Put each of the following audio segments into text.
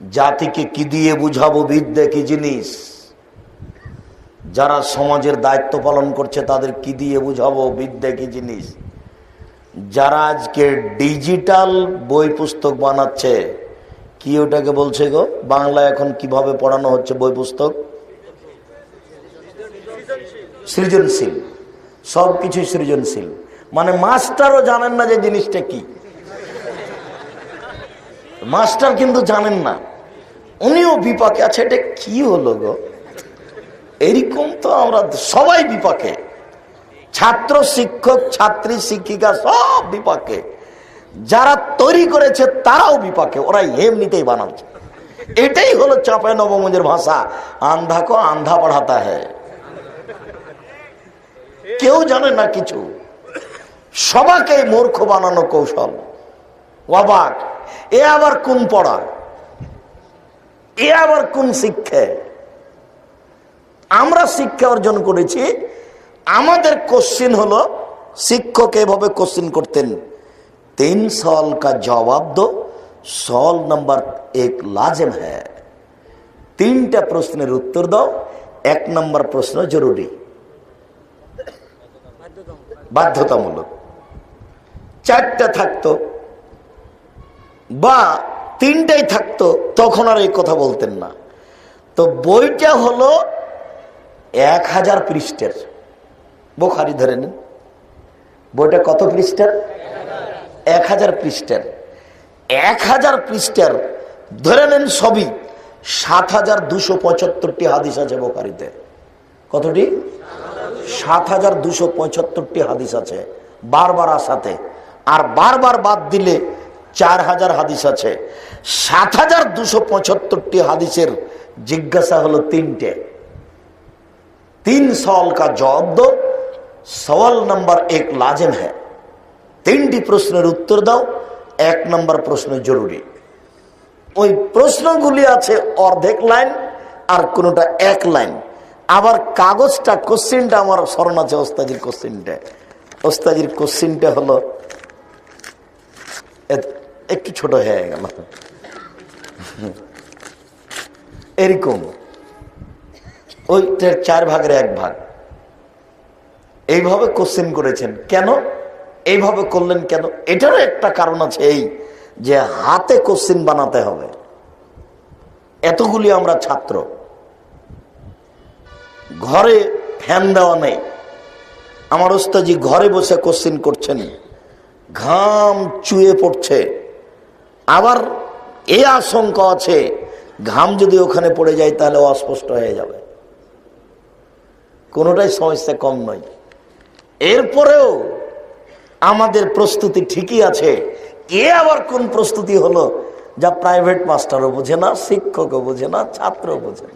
জাতিকে কি দিয়ে বুঝাবো বিদ্যা কি জিনিস? যারা সমাজের দায়িত্ব পালন করছে তাদের কি দিয়ে বুঝাবো বিদ্যা কি জিনিস? যারা আজকে ডিজিটাল বই পুস্তক বানাচ্ছে, কি ওটাকে বলছে গো? বাংলা এখন কীভাবে পড়ানো হচ্ছে বই পুস্তক? সৃজনশীল। সব কিছুই সৃজনশীল। মানে মাস্টারও জানেন না যে জিনিসটা কি। মাস্টার কিন্তু জানেন না। উনিও বিপাকে আছে, এটা কি হলো গো? এরকম তো আমরা সবাই বিপাকে। ছাত্র, শিক্ষক, ছাত্রী, শিক্ষিকা সব বিপাকে। যারা তৈরি করেছে তারাও বিপাকে, ওরা এমনিতেই বানাচ্ছে। এটাই হলো চাপায় নবমঞ্জের ভাষা, আন্ধা কো আন্ধা পড়াতা হ্যাঁ কেউ জানে না কিছু। সবাকে মূর্খ বানানো কৌশল। অবাক। এ আবার কোন পড়া? এ আবার কোন শিক্ষা? আমরা শিক্ষা অর্জন করেছি, আমাদের কোশ্চিন হলো, শিক্ষক এভাবে কোশ্চিন করতেন, তিন সল কা জবাব দো, সল নাম্বার এক লাজেম হ্যাঁ তিনটা প্রশ্নের উত্তর দাও, এক নম্বর প্রশ্ন জরুরি। বাধ্যতামূলক। চারটা থাকতো, বা তিনটাই থাকতো, তখন আর এই কথা বলতেন না। তো বইটা হলো এক হাজার পৃষ্ঠের। বোখারি ধরে নিন। বইটা কত পৃষ্ঠের? এক হাজার পৃষ্ঠের। এক হাজার পৃষ্ঠের, ধরে নেন সবই সাত হাজার দুশো পঁচাত্তরটি হাদিস আছে বোখারিতে। কতটি? সাত হাজার দুশো পঁচাত্তরটি হাদিস আছে, বারবার আসাতে। আর বারবার বাদ দিলে চার হাজার হাদিস আছে। সাত হাজার দুশো পঁচাত্তরটি হাদিসের জিজ্ঞাসা হলো তিনটে। তিন সওয়াল কা জবাব দো সওয়াল নাম্বার এক লাজেম হ্যাঁ। তিনটি প্রশ্নের উত্তর দাও, এক নম্বর প্রশ্ন জরুরি। ওই প্রশ্নগুলি আছে অর্ধেক লাইন আর কোনোটা এক লাইন। আবার কাগজটা, কোশ্চিনটা আমার স্মরণ আছে ওস্তাজির কোশ্চিনটা। ওস্তাজির কোশ্চিনটা হলো একটু ছোট হয়ে গেল। এরকম। ওইটার চার ভাগের এক ভাগ। এইভাবে কোশ্চেন করেছেন। কেন? এইভাবে করলেন কেন? এটারও একটা কারণ আছে এই যে হাতে কোশ্চেন বানাতে হবে। এতগুলি আমরা ছাত্র। ঘরে ফ্যান দেওয়া নেই। আমার ওস্তাজি ঘরে বসে কোশ্চেন করছেন। ঘাম চুয়ে পড়ছে। আবার এ আশঙ্কা আছে, ঘাম যদি ওখানে পড়ে যায় তাহলে অস্পষ্ট হয়ে যাবে। কোনোটাই সমস্যা কম নয়। এরপরেও আমাদের প্রস্তুতি ঠিকই আছে। এ আবার কোন প্রস্তুতি হলো যা প্রাইভেট মাস্টারও বোঝে না, শিক্ষকও বোঝে না, ছাত্রও বোঝে না।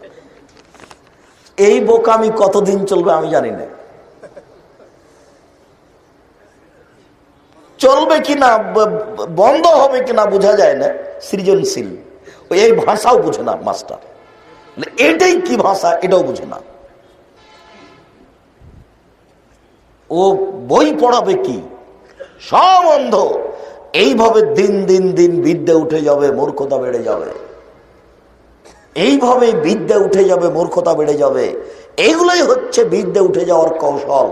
এই বোকামি কতদিন চলবে আমি জানি না। চলবে কিনা বন্ধ হবে কিনা বোঝা যায় না। সৃজনশীল। এই ভাষাও বুঝে না মাস্টার। এটাই কি ভাষা, এটাও বুঝে না। ও বই পড়াবে কি? সব অন্ধ। এইভাবে দিন দিন দিন বিদ্যা উঠে যাবে, মূর্খতা বেড়ে যাবে। এইভাবে বিদ্যা উঠে যাবে, মূর্খতা বেড়ে যাবে। এগুলোই হচ্ছে বিদ্যা উঠে যাওয়ার কৌশল।